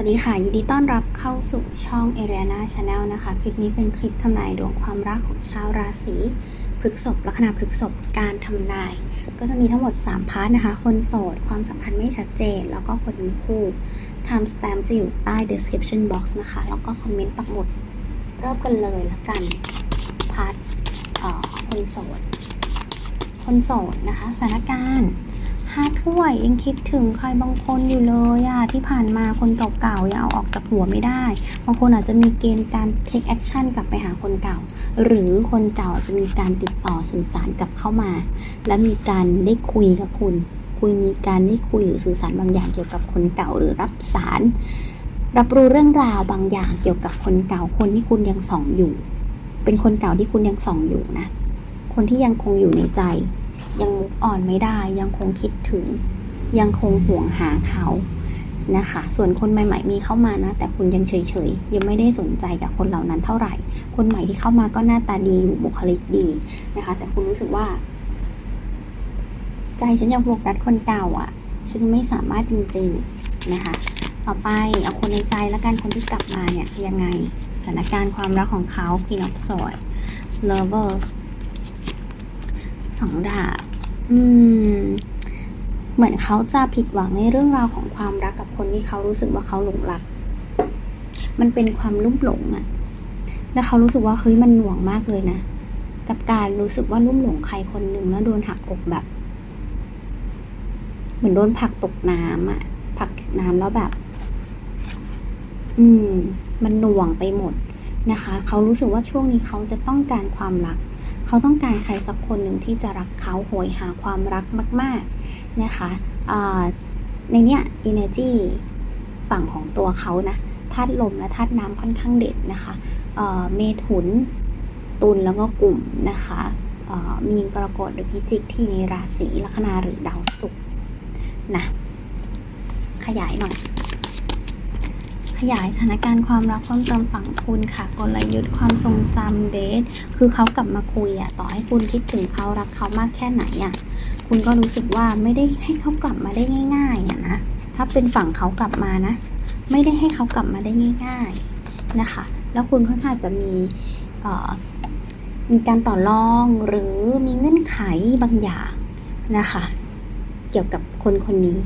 วัสดีค่ะ ยินดีต้อนรับเข้าสู่ช่อง Ariana Channel นะคะ คลิปนี้เป็นคลิปทำนายดวงความรักของชาวราศีพฤกษภลัคนาพฤกษภการทำนาย ก็จะมีทั้งหมด 3 พาร์ทนะคะ คนโสด ความสัมพันธ์ไม่ชัดเจน แล้วก็คนมีคู่ Time stamp จะอยู่ใต้ description box นะคะ แล้วก็คอมเมนต์ปักหมุดเริ่มกันเลยละกัน พาร์ทเอ่อคนโสด คนโสดนะคะสถานการณ์ ห้าถ้วยยังคิดถึงใครบางคนอยู่เลยอะที่ผ่านมาคนเก่าๆยังเอาออกจากหัวไม่ได้ บางคนอาจจะมีเกณฑ์การ take action กลับไปหาคนเก่า หรือคนเก่าอาจจะมีการติดต่อสื่อสารกลับเข้ามา และมีการได้คุยกับคุณ คุณมีการได้คุยหรือสื่อสารบางอย่างเกี่ยวกับคนเก่าหรือรับสาร รับรู้เรื่องราวบางอย่างเกี่ยวกับคนเก่าคนที่คุณยังส่องอยู่ เป็นคนเก่าที่คุณยังส่องอยู่นะ คนที่ยังคงอยู่ในใจ ยังมุกอ่อนไม่ได้ ยังคงคิดถึง ยังคงห่วงหาเขานะคะ ส่วนคนใหม่ๆมีเข้ามานะ แต่คุณยังเฉยๆ ยังไม่ได้สนใจกับคนเหล่านั้นเท่าไหร่ คนใหม่ที่เข้ามาก็หน้าตาดีอยู่บุคลิกดีนะคะ แต่คุณรู้สึกว่า ใจฉันยังโฟกัสคนเก่าอะ ฉันไม่สามารถจริงๆนะคะ ต่อไปเอาคนในใจแล้วกันคนที่กลับมาเนี่ยยังไงสถานการณ์ความรักของเขา Queen of Swords Lovers สองดาบ อืม เหมือนเขาจะผิดหวังในเรื่องราวของความรักกับคนที่เขารู้สึกว่าเขาหลงรัก มันเป็นความลุ่มหลงอะแล้วเขารู้สึกว่าเฮ้ยมันหน่วงมากเลยนะ กับการรู้สึกว่าลุ่มหลงใครคนหนึ่งแล้วโดนหักอกแบบ เหมือนโดนผักตกน้ำอะผักตกน้ำแล้วแบบ อืม มันหน่วงไปหมดนะคะ เขารู้สึกว่าช่วงนี้เขาจะต้องการความรัก เขาต้องการใครสักคนหนึ่งที่จะรักเขาโหยหาความรักมาก ๆ นะคะในเนี้ย energy ฝั่งของตัวเขานะธาตุลมและธาตุน้ำค่อนข้างเด็ดนะคะเเมถุน ตุลแล้วก็กลุ่มนะคะมีนกรกฎหรือพิจิกที่ในราศีลัคนาหรือดาวศุกร์นะ ขยายหน่อย ขยายสถานการณ์ความรักเพิ่มเติมฝั่งคุณค่ะ กลยุทธ์ความทรงจำเดท คือเขากลับมาคุยอะต่อให้คุณคิดถึงเขารักเขามากแค่ไหนอะคุณก็รู้สึกว่าไม่ได้ให้เขากลับมาได้ง่ายๆอะนะ ถ้าเป็นฝั่งเขากลับมานะ ไม่ได้ให้เขากลับมาได้ง่าย ๆนะคะ แล้วคุณค่อนข้างจะมีมีการต่อรองหรือมีเงื่อนไขบางอย่างนะคะ เกี่ยวกับคนคนนี้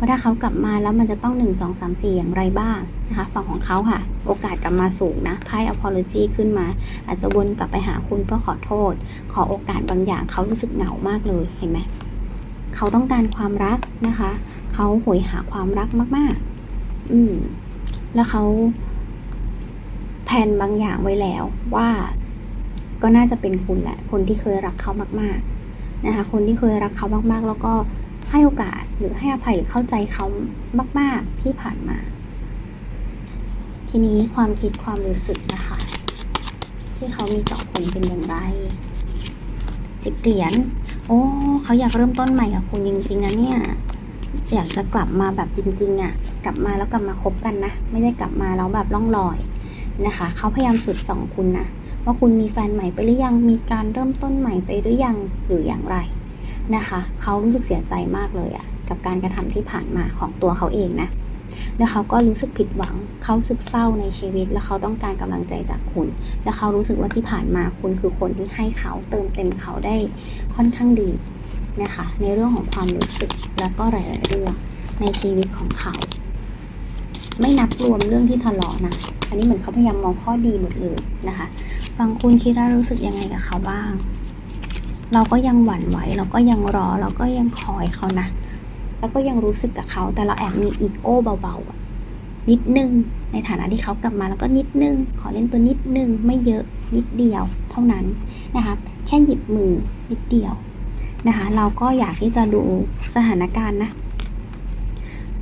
ว่าถ้าเขากลับมาแล้วมันจะต้อง 1 2 3 4 อย่างไรบ้างนะคะ ฝั่งของเขาค่ะ โอกาสกลับมาสูงนะไพ่ apology ขึ้นมา อาจจะวนกลับไปหาคุณเพื่อขอโทษ ขอโอกาสบางอย่างเขารู้สึกเหงามากเลยเห็นไหมเขาต้องการความรักนะคะ เขาโหยหาความรักมาก ๆ อืมแล้วเขาแผนบางอย่างไว้แล้วว่าก็น่าจะเป็นคุณแหละ คนที่เคยรักเขามาก ๆ นะคะ คนที่เคยรักเขามากๆ แล้วก็ ให้โอกาสหรือให้อภัยหรือเข้าใจเขามาก ๆ ที่ผ่านมา ทีนี้ความคิดความรู้สึกนะคะ ที่เขามีต่อคุณเป็นอย่างไรสิบเหรียญโอ้เขาอยากเริ่มต้นใหม่กับคุณจริงๆนะเนี่ยอยากจะกลับมาแบบจริง ๆอะ่ะ กลับมาแล้วกลับมาคบกันนะ ไม่ได้กลับมาแล้วแบบล่องลอยนะคะ เขาพยายามสืบส่องคุณนะ ว่าคุณมีแฟนใหม่ไปหรือยังมีการเริ่มต้นใหม่ไปหรือยังหรืออย่างไร นะคะเขารู้สึกเสียใจมากเลยอะกับการกระทำที่ผ่านมาของตัวเขาเองนะแล้วเขาก็รู้สึกผิดหวัง เขารู้สึกเศร้าในชีวิต แล้วเขาต้องการกำลังใจจากคุณ แล้วเขารู้สึกว่าที่ผ่านมาคุณคือคนที่ให้เขาเติมเต็มเขาได้ค่อนข้างดีนะคะ ในเรื่องของความรู้สึกแล้วก็หลายๆเรื่องในชีวิตของเขา ไม่นับรวมเรื่องที่ทะเลาะนะ อันนี้เหมือนเขาพยายามมองข้อดีหมดเลยนะคะ ฟังคุณคิดว่ารู้สึกยังไงกับเขาบ้าง เราก็ยังหวั่นไหวเราก็ยังรอ เราก็ยังคอยเขานะ แล้วก็ยังรู้สึกกับเขาแต่เราแอบมีอีโก้เบาๆนิดนึง ในฐานะที่เขากลับมาแล้วก็นิดนึง ขอเล่นตัวนิดนึง ไม่เยอะนิดเดียว เท่านั้นนะคะแค่หยิบมือนิดเดียวนะคะเราก็อยากที่จะดูสถานการณ์นะ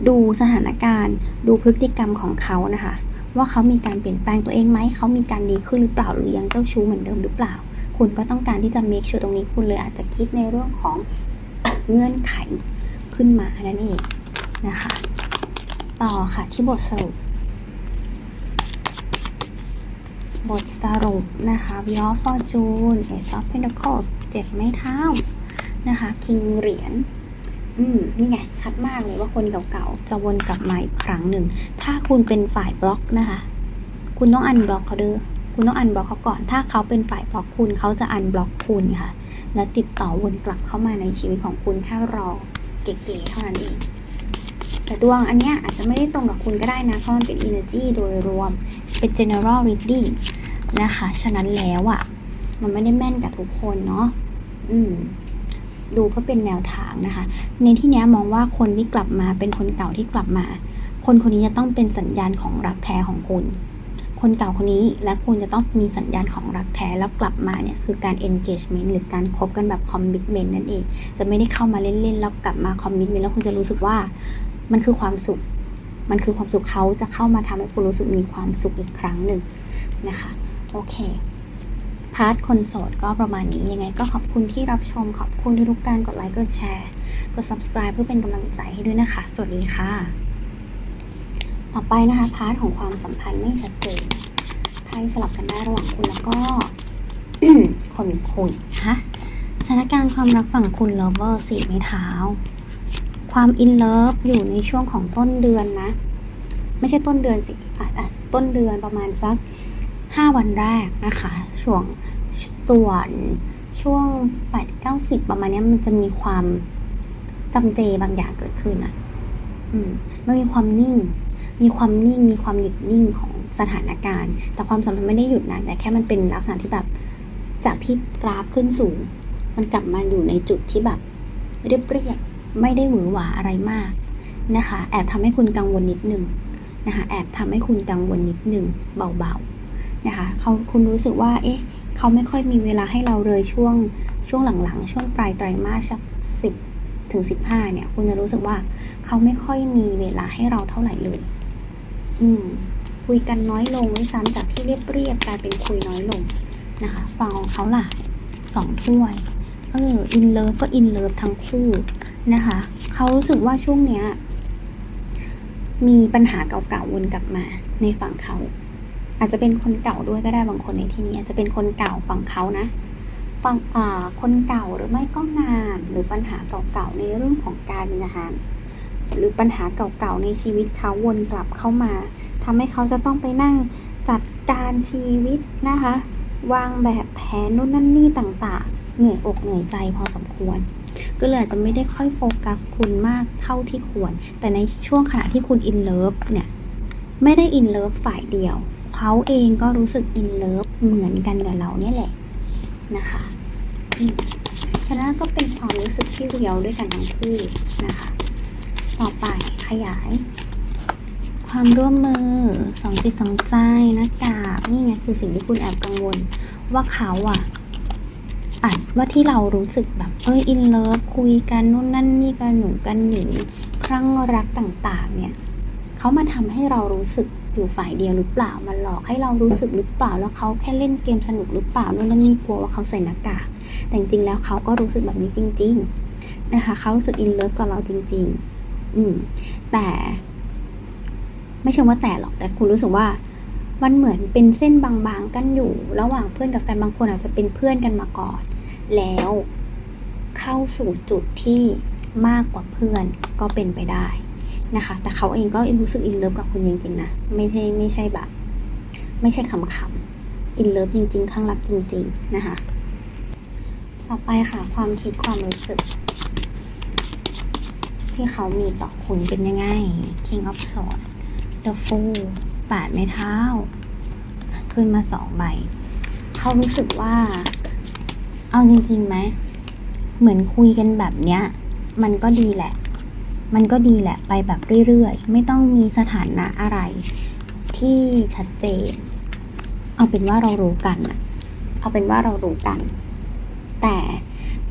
ดูสถานการณ์ ดูพฤติกรรมของเขานะคะ ว่าเขามีการเปลี่ยนแปลงตัวเองไหมเขามีการดีขึ้นหรือเปล่าหรือยังเจ้าชู้เหมือนเดิมหรือเปล่า คุณก็ต้องการที่จะ make sure ตรงนี้คุณเลยอาจจะคิดในเรื่องของเงื่อนไขขึ้นมานั่นเองนะคะ ต่อค่ะที่บทสรุป บทสรุปนะคะ v i of Fortune Ace of Pentacles เจ็ดไม้เท้านะคะคิงเหรียญอืมนี่ไง ชัดมากเลยว่าคนเก่าๆ จะวนกลับมาอีกครั้งหนึ่ง ถ้าคุณเป็นฝ่ายบล็อกนะคะ คุณต้องอันบล็อกเขาเด้อ คุณต้องอันบล็อกเขาก่อน ถ้าเขาเป็นฝ่ายบล็อกคุณเขาจะอันบล็อกคุณค่ะ และติดต่อวนกลับเข้ามาในชีวิตของคุณแค่รอเก๋ๆเท่านั้นเอง แต่ดวงอันเนี้ยอาจจะไม่ได้ตรงกับคุณก็ได้นะเพราะมันเป็น energy โดยรวม เป็น general reading นะคะ ฉะนั้นแล้วอะ่ะ มันไม่ได้แม่นกับทุกคนเนาะ อืมดูเพื่อเป็นแนวทางนะคะ ในที่นี้มองว่าคนที่กลับมาเป็นคนเก่าที่กลับมา คนคนนี้จะต้องเป็นสัญญาณของรักแท้ของคุณ คนเก่าคนนี้และคุณจะต้องมีสัญญาณของรักแท้แล้วกลับมาเนี่ยคือการ engagement หรือการคบกันแบบ commitment นั่นเอง จะไม่ได้เข้ามาเล่นๆแล้วกลับมา commitment แล้วคุณจะรู้สึกว่ามันคือความสุข มันคือความสุขเขาจะเข้ามาทำให้คุณรู้สึกมีความสุขอีกครั้งหนึ่งนะคะโอเคพาร์ทคนโสดก็ประมาณนี้ยังไงก็ขอบคุณที่รับชมขอบคุณทุกๆการกดไลค์กดแชร์กด subscribe เพื่อเป็นกำลังใจให้ด้วยนะคะ สวัสดีค่ะ ต่อไปนะคะพาร์ทของความสัมพันธ์ไม่ชัดเจนไพ่สลับกันได้ระหว่างคุณแล้วก็คนคุยฮะสถานการณ์ความรักฝั่งคุณ lover สีไม้เท้า ความอินเลิฟอยู่ในช่วงของต้นเดือนนะ ไม่ใช่ต้นเดือนสิอะอะต้นเดือนประมาณสัก5วันแรกนะคะ ช่วงส่วนช่วง8 9 0ประมาณนี้มันจะมีความจำเจบางอย่างเกิดขึ้นอะ อืมมันมีความนิ่ง มีความนิ่งมีความหยุดนิ่งของสถานการณ์ แต่ความสัมพันธ์ไม่ได้หยุดนะแต่แค่มันเป็นลักษณะที่แบบจากที่กราฟขึ้นสูง มันกลับมาอยู่ในจุดที่แบบเรียบเรียบไม่ได้หวือหวาอะไรมากนะคะ แอบทำให้คุณกังวลนิดนึงนะคะ แอบทำให้คุณกังวลนิดนึงเบาๆนะคะเขาคุณรู้สึกว่า เอ๊ะ เขาไม่ค่อยมีเวลาให้เราเลยช่วงช่วงหลังๆ ช่วงปลายไตรมาสสักสิบ ถึงสิบห้าเนี่ย คุณจะรู้สึกว่าเขาไม่ค่อยมีเวลาให้เราเท่าไหร่เลย อืม คุยกันน้อยลงด้วยซ้ำจากที่เรียบเรียบกลายเป็นคุยน้อยลงนะคะฟังของเขาล่ะสองถ้วยเอออินเลิฟก็อินเลิฟทั้งคู่นะคะ เขารู้สึกว่าช่วงเนี้ย มีปัญหาเก่าๆวนกลับมาในฝั่งเขา อาจจะเป็นคนเก่าด้วยก็ได้บางคนในที่นี้ อาจจะเป็นคนเก่าฝั่งเขานะ ฝั่งคนเก่าหรือไม่ก็งาน หรือปัญหาเก่าๆในเรื่องของการงาน หรือปัญหาเก่าๆในชีวิตเขาวนกลับเข้ามาทำให้เขาจะต้องไปนั่งจัดการชีวิตนะคะ วางแบบแผนนู่นนั่นนี่ต่างๆ เหนื่อยอกเหนื่อยใจพอสมควร ก็เลยอาจจะไม่ได้ค่อยโฟกัสคุณมากเท่าที่ควร แต่ในช่วงขณะที่คุณอินเลิฟเนี่ยไม่ได้อินเลิฟฝ่ายเดียว เขาเองก็รู้สึกอินเลิฟเหมือนกันกับเราเนี่ยแหละ นะคะฉะนั้นก็เป็นความรู้สึกที่เรียวด้วยกันทั้งคู่นะคะ ต่อไปขยาย ความร่วมมือสองจิตสองใจหน้ากากนี่ไงคือสิ่งที่คุณแอบกังวล ว่าเขาอะอาจว่าที่เรารู้สึกแบบเอออินเลิฟคุยกันนู่นนั่นนี่กันหนุนกันหนิงครั้งรักต่าง ๆ เนี่ยเขามาทำให้เรารู้สึก อยู่ฝ่ายเดียวหรือเปล่ามาหลอกให้เรารู้สึกหรือเปล่า แล้วเขาแค่เล่นเกมสนุกหรือเปล่านู่นนั่นนี่กลัวว่าเขาใส่หน้ากากแต่จริงแล้วเขาก็รู้สึกแบบนี้จริง ๆ นะคะเขารู้สึกอินเลิฟกับเราจริง ๆ อืมแต่ ไม่เชิงว่าแต่หรอกแต่คุณรู้สึกว่ามันเหมือนเป็นเส้นบางๆ กันอยู่ ระหว่างเพื่อนกับแฟนบางคนอาจจะเป็นเพื่อนกันมาก่อน แล้วเข้าสู่จุดที่มากกว่าเพื่อนก็เป็นไปได้ นะคะ แต่เขาเองก็รู้สึกอินเลิฟกับคุณจริงๆนะ ไม่ใช่ไม่ใช่แบบ ไม่ใช่ขำๆอินเลิฟจริงๆข้างรักจริง ๆ นะคะ ต่อไปค่ะ ความคิดความรู้สึก ที่เขามีต่อคุณเป็นยังไง King of Swords The Fool แปดไม้เท้า ขึ้นมาสองใบ เขารู้สึกว่า เอาจริงๆไหม เหมือนคุยกันแบบเนี้ย มันก็ดีแหละ มันก็ดีแหละไปแบบเรื่อยๆ ไม่ต้องมีสถานะอะไรที่ชัดเจน เอาเป็นว่าเรารู้กันอะเอาเป็นว่าเรารู้กัน แต่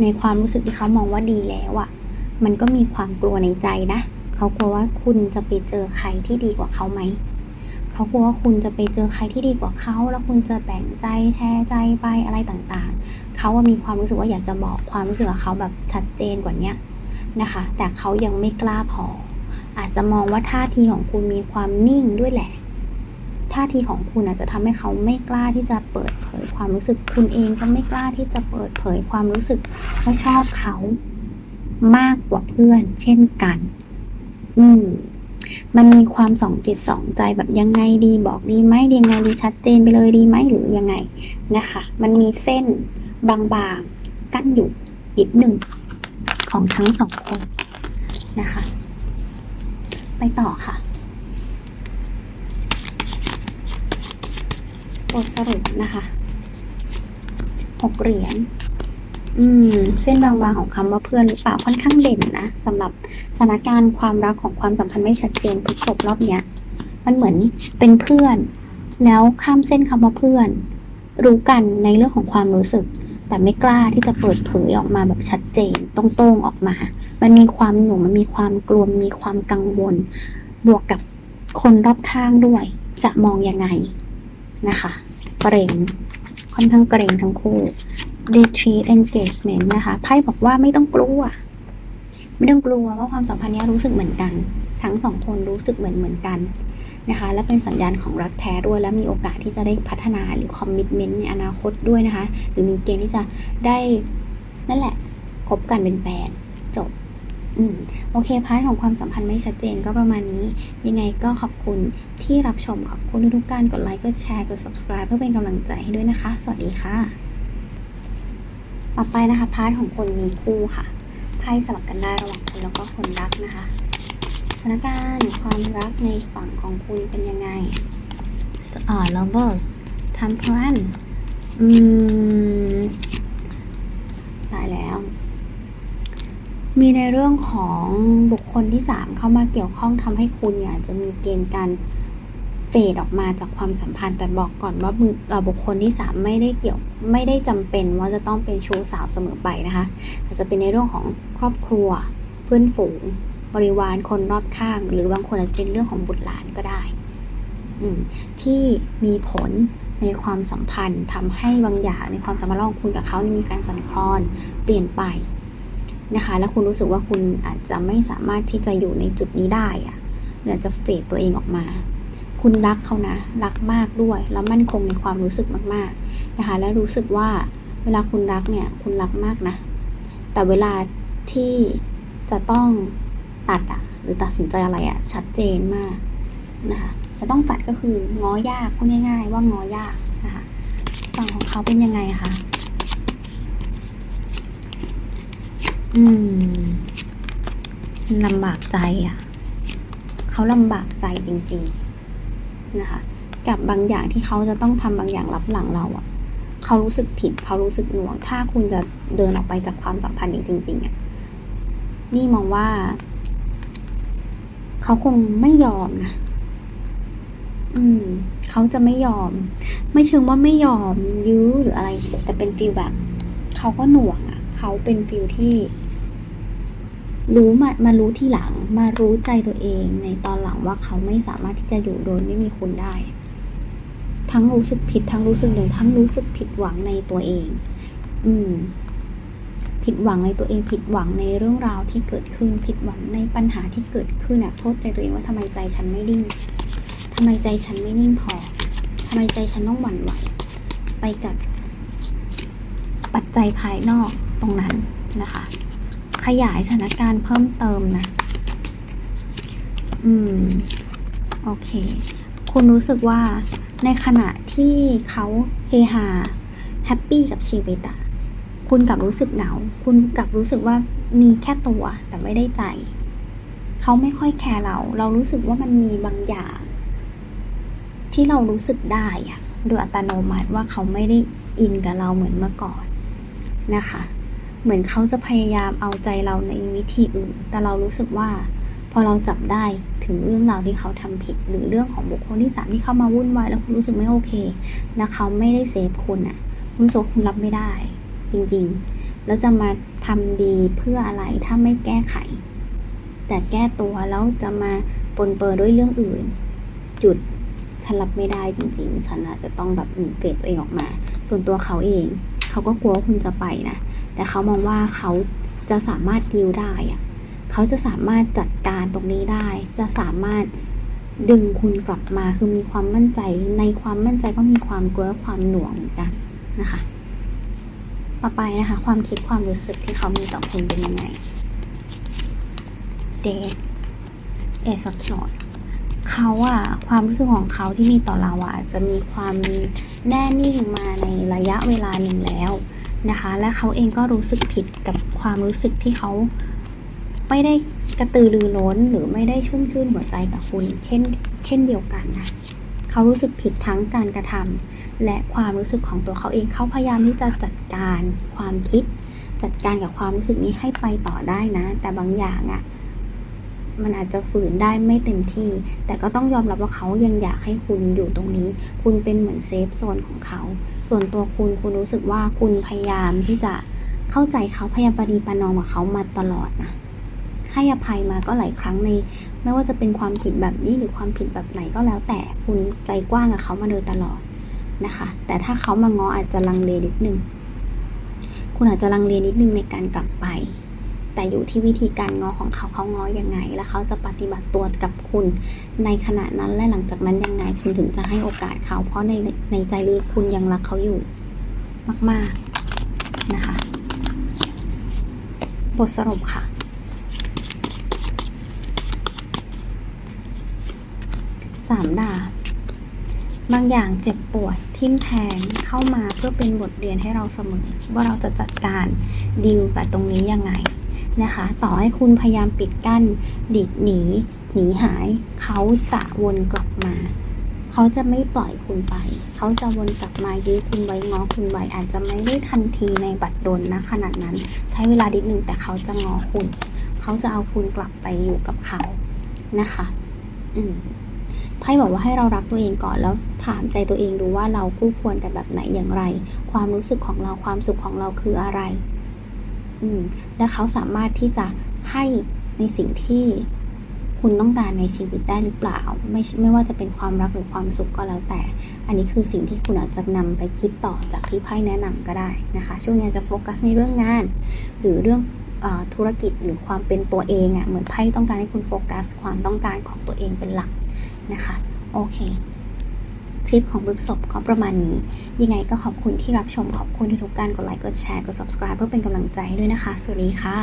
ในความรู้สึกที่เขามองว่าดีแล้วอะมันก็มีความกลัวในใจนะเขากลัวว่าคุณจะไปเจอใครที่ดีกว่าเขาไหมเขากลัวว่าคุณจะไปเจอใครที่ดีกว่าเขาแล้วคุณจะแบ่งใจแชร์ใจไปอะไรต่างๆ เขาว่ามีความรู้สึกว่าอยากจะบอกความรู้สึกของเขาแบบชัดเจนกว่าเนี้ นะคะ แต่เขายังไม่กล้าพอ อาจจะมองว่าท่าทีของคุณมีความนิ่งด้วยแหละ ท่าทีของคุณอาจจะทำให้เขาไม่กล้าที่จะเปิดเผยความรู้สึก คุณเองก็ไม่กล้าที่จะเปิดเผยความรู้สึกว่าชอบเขามากกว่าเพื่อน เช่นกัน อืมมันมีความสองจิตสองใจแบบยังไงดีบอกดีไหมยังไงดีชัดเจนไปเลยดีไหมหรือยังไงนะคะ มันมีเส้นบางๆกั้นอยู่นิดหนึ่ง ของทั้งสองคนนะคะ ไปต่อค่ะ บทสรุปนะคะหกเหรียญอืม เส้นบางๆของคำว่าเพื่อนหรือเปล่าค่อนข้างเด่นนะสำหรับสถานการณ์ความรักของความสัมพันธ์ไม่ชัดเจนพฤกษบรอบเนี้ย มันเหมือนเป็นเพื่อน แล้วข้ามเส้นคำว่าเพื่อน รู้กันในเรื่องของความรู้สึก แต่ไม่กล้าที่จะเปิดเผยออกมาแบบชัดเจนตรงๆออกมา มันมีความหน่วงมันมีความกลัวมีความกังวล บวกกับคนรอบข้างด้วย จะมองยังไงนะคะเกรงค่อนข้างเกรงทั้งคู่ retreat engagement นะคะไพ่บอกว่าไม่ต้องกลัว ไม่ต้องกลัวว่าความสัมพันธ์นี้รู้สึกเหมือนกัน ทั้งสองคนรู้สึกเหมือนเหมือนกัน นะคะ และเป็นสัญญาณของรักแท้ด้วย และมีโอกาสที่จะได้พัฒนาหรือคอมมิชเมนต์ในอนาคตด้วยนะคะ หรือมีเกณฑ์ที่จะได้นั่นแหละคบกันเป็นแฟนจบอืมโอเคพาร์ทของความสัมพันธ์ไม่ชัดเจนก็ประมาณนี้ ยังไงก็ขอบคุณที่รับชมขอบคุณทุกๆการกดไลค์กดแชร์กด subscribe เพื่อเป็นกำลังใจให้ด้วยนะคะ สวัสดีค่ะ ต่อไปนะคะพาร์ทของคนมีคู่ค่ะไพ่สลับกันได้ระหว่างคนแล้วก็คนรักนะคะ ถานการณ์ความรักในฝั่งของคุณเป็นยังไงอ่า lovers temperance อืมตายแล้ว มีในเรื่องของบุคคลที่สามเข้ามาเกี่ยวข้องทำให้คุณเนี่ยจะมีเกณฑ์การเฟดออกมาจากความสัมพันธ์แต่บอกก่อนว่ามือเอ่อบุคคลที่สามไม่ได้เกี่ยวไม่ได้จำเป็นว่าจะต้องเป็นชู้สาวเสมอไปนะคะอาจจะเป็นในเรื่องของครอบครัวเพื่อนฝูง บริวารคนรอบข้าง หรือบางคนอาจจะเป็นเรื่องของบุตรหลานก็ได้ที่มีผลในความสัมพันธ์ทำให้บางอย่างในความสัมพันธ์ระหว่างคุณกับเขานี่มีการสั่นคลอนเปลี่ยนไปนะคะ แล้วคุณรู้สึกว่าคุณอาจจะไม่สามารถที่จะอยู่ในจุดนี้ได้อะหรืออาจจะเฟดตัวเองออกมา คุณรักเขานะ รักมากด้วย แล้วมั่นคงในความรู้สึกมากๆนะคะ และรู้สึกว่าเวลาคุณรักเนี่ย คุณรักมากนะ แต่เวลาที่จะต้อง ตัดอะหรือตัดสินใจอะไรอะชัดเจนมากนะคะจะต้องตัดก็คือง้อยากพูดง่าย ๆ ว่าง้อยากนะคะฝั่งของเขาเป็นยังไงคะอืมลำบากใจอะเขาลำบากใจจริง ๆนะคะ กับบางอย่างที่เขาจะต้องทำบางอย่างรับหลังเราอะเขารู้สึกผิดเขารู้สึกหน่วง ถ้าคุณจะเดินออกไปจากความสัมพันธ์นี้จริง ๆอะนี่มองว่า เขาคงไม่ยอมนะ อืม เขาจะไม่ยอม ไม่ถึงว่าไม่ยอมยื้อหรืออะไร แต่เป็นฟีลแบบ เขาก็หน่วงอะ เขาเป็นฟีลที่ รู้มา มารู้ที่หลัง มารู้ใจตัวเองในตอนหลังว่าเขาไม่สามารถที่จะอยู่โดยไม่มีคุณได้ ทั้งรู้สึกผิด ทั้งรู้สึกหนึ่งทั้งรู้สึกผิดหวังในตัวเอง อืม ผิดหวังในตัวเองผิดหวังในเรื่องราวที่เกิดขึ้น ผิดหวังในปัญหาที่เกิดขึ้นอะโทษใจตัวเองว่าทำไมใจฉันไม่นิ่งทำไมใจฉันไม่นิ่งพอทำไมใจฉันต้องหวั่นไหวไปกับปัจจัยภายนอกตรงนั้นนะคะ ขยายสถานการณ์เพิ่มเติมนะ อืม โอเค คุณรู้สึกว่าในขณะที่เขาเฮฮาแฮปปี้กับชีวิตอะ คุณกลับรู้สึกเหงา คุณกลับรู้สึกว่ามีแค่ตัวแต่ไม่ได้ใจ เขาไม่ค่อยแคร์เรา เรารู้สึกว่ามันมีบางอย่าง ที่เรารู้สึกได้อะโดยอัตโนมัติว่าเขาไม่ได้อินกับเราเหมือนเมื่อก่อนนะคะ เหมือนเขาจะพยายามเอาใจเราในวิธีอื่น แต่เรารู้สึกว่า พอเราจับได้ถึงเรื่องราวที่เขาทำผิด หรือเรื่องของบุคคลที่สามที่เข้ามาวุ่นวายแล้วคุณรู้สึกไม่โอเค แล้วเขาไม่ได้เซฟคุณอะคุณรู้สึกว่าคุณรับไม่ได้ จริงๆ แล้วจะมาทำดีเพื่ออะไรถ้าไม่แก้ไข แต่แก้ตัวแล้วจะมาปนเปื้อด้วยเรื่องอื่น หยุดฉันรับไม่ได้จริง ๆ ฉันอาจจะต้องแบบอืมเฟดตัวเองออกมา ส่วนตัวเขาเอง เขาก็กลัวว่าคุณจะไปนะ แต่เขามองว่าเขาจะสามารถดีลได้อะเขาจะสามารถจัดการตรงนี้ได้ จะสามารถดึงคุณกลับมา คือมีความมั่นใจ ในความมั่นใจก็มีความกลัวความหน่วงเหมือนกันนะคะ ต่อไปนะคะ ความคิดความรู้สึกที่เขามีต่อคุณเป็นยังไง เดทเอสับสนเขาอะความรู้สึกของเขาที่มีต่อเราอะจจะมีความแน่นิ่งมาในระยะเวลาหนึ่งแล้วนะคะ และเขาเองก็รู้สึกผิดกับความรู้สึกที่เขาไม่ได้กระตือรือร้นหรือไม่ได้ชุ่มชื่นหัวใจกับคุณ เช่น เช่นเดียวกันนะ เขารู้สึกผิดทั้งการกระทำและความรู้สึกของตัวเขาเองเขาพยายามที่จะจัดการความคิด จัดการกับความรู้สึกนี้ให้ไปต่อได้นะ แต่บางอย่างอะ่ะมันอาจจะฝืนได้ไม่เต็มที่ แต่ก็ต้องยอมรับว่าเขายังอยากให้คุณอยู่ตรงนี้ คุณเป็นเหมือนเซฟโซนของเขา ส่วนตัวคุณคุณรู้สึกว่าคุณพยายามที่จะเข้าใจเขาพยายามปฏิปนอมกับเขามาตลอดนะให้อภัยมาก็หลายครั้งใน ไม่ว่าจะเป็นความผิดแบบนี้หรือความผิดแบบไหนก็แล้วแต่คุณใจกว้างกับเขามาโดยตลอดนะคะ แต่ถ้าเขามาง้ออาจจะลังเลนิดนึง คุณอาจจะลังเลนิดนึงในการกลับไป แต่อยู่ที่วิธีการง้อของเขาเขาง้อยังไง และเขาจะปฏิบัติตัวกับคุณ ในขณะนั้นและหลังจากนั้นยังไง คุณถึงจะให้โอกาสเขา เพราะในในใจลึกคุณยังรักเขาอยู่มาก ๆ นะคะ บทสรุปค่ะ สามดาบบางอย่างเจ็บปวดทิ่มแทงเข้ามาเพื่อเป็นบทเรียนให้เราเสมอ ว่าเราจะจัดการดีลกับตรงนี้ยังไงนะคะ ต่อให้คุณพยายามปิดกั้นดิกหนี หนีหาย เขาจะวนกลับมา เขาจะไม่ปล่อยคุณไป เขาจะวนกลับมายื้อคุณไว้ง้อคุณไว้อาจจะไม่ได้ทันทีในบัดดลนะขนาดนั้น ใช้เวลาดิดนึงแต่เขาจะง้อคุณ เขาจะเอาคุณกลับไปอยู่กับเขานะคะ อืม ไพ่บอกว่าให้เรารักตัวเองก่อนแล้วถามใจตัวเองดูว่าเราคู่ควรกันแบบไหนอย่างไร ความรู้สึกของเราความสุขของเราคืออะไร อืมและเขาสามารถที่จะให้ในสิ่งที่คุณต้องการในชีวิตได้หรือเปล่า ไม่ไม่ว่าจะเป็นความรักหรือความสุขก็แล้วแต่ อันนี้คือสิ่งที่คุณอาจจะนำไปคิดต่อจากที่ไพ่แนะนำก็ได้นะคะ ช่วงนี้จะโฟกัสในเรื่องงาน หรือเรื่องธุรกิจหรือความเป็นตัวเองอะ่ะเหมือนไพ่ต้องการให้คุณโฟกัส ความต้องการของตัวเองเป็นหลัก นะคะ โอเค คลิปของบริกศพก็ประมาณนี้ ยังไงก็ขอบคุณที่รับชมขอบคุณทุกการกดไลค์กดแชร์กด subscribe เพื่อเป็นกำลังใจด้วยนะคะ สวัสดีค่ะ